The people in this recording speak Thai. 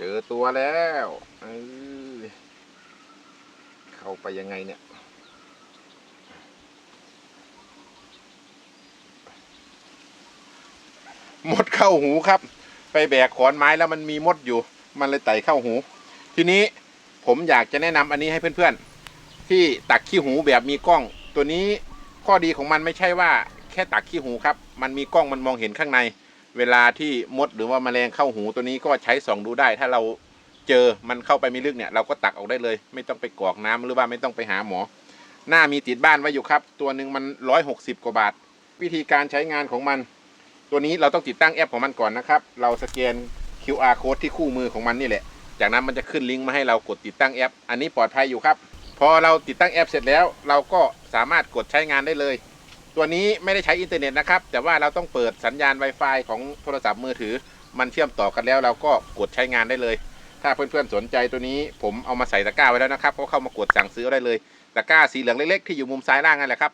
เจอตัวแล้วเออเข้าไปยังไงเนี่ยมดเข้าหูครับ ไปแบกขอนไม้แล้วมันมีมดอยู่ มันเลยไต่เข้าหู ทีนี้ผมอยากจะแนะนำอันนี้ให้เพื่อนๆ ที่ตักขี้หูแบบมีกล้อง ตัวนี้ข้อดีของมันไม่ใช่ว่าแค่ตักขี้หูครับ มันมีกล้องมันมองเห็นข้างใน เวลาที่มดหรือว่าแมลงเข้าหูตัวนี้ก็ใช้ส่องดูได้ ถ้าเราเจอมันเข้าไปไม่ลึกเนี่ยเราก็ตักออกได้เลย ไม่ต้องไปกรอกน้ำหรือว่าไม่ต้องไปหาหมอ หน้ามีติดบ้านไว้อยู่ครับ ตัวหนึ่งมันร้อยหกสิบกว่าบาท วิธีการใช้งานของมัน ตัวนี้เราต้องติดตั้งแอปของมันก่อนนะครับ เราสแกน QR code ที่คู่มือของมันนี่แหละ จากนั้นมันจะขึ้นลิงก์มาให้เรากดติดตั้งแอป อันนี้ปลอดภัยอยู่ครับ พอเราติดตั้งแอปเสร็จแล้ว เราก็สามารถกดใช้งานได้เลย ตัวนี้ไม่ได้ใช้อินเทอร์เน็ตนะครับ แต่ว่าเราต้องเปิดสัญญาณ Wi-Fi ของโทรศัพท์มือถือ มันเชื่อมต่อกันแล้วเราก็กดใช้งานได้เลย ถ้าเพื่อนๆสนใจตัวนี้ ผมเอามาใส่ตะกร้าไว้แล้วนะครับก็เข้ามากดสั่งซื้อได้เลยตะกร้าสีเหลืองเล็กๆที่อยู่มุมซ้ายล่างนั่นแหละครับ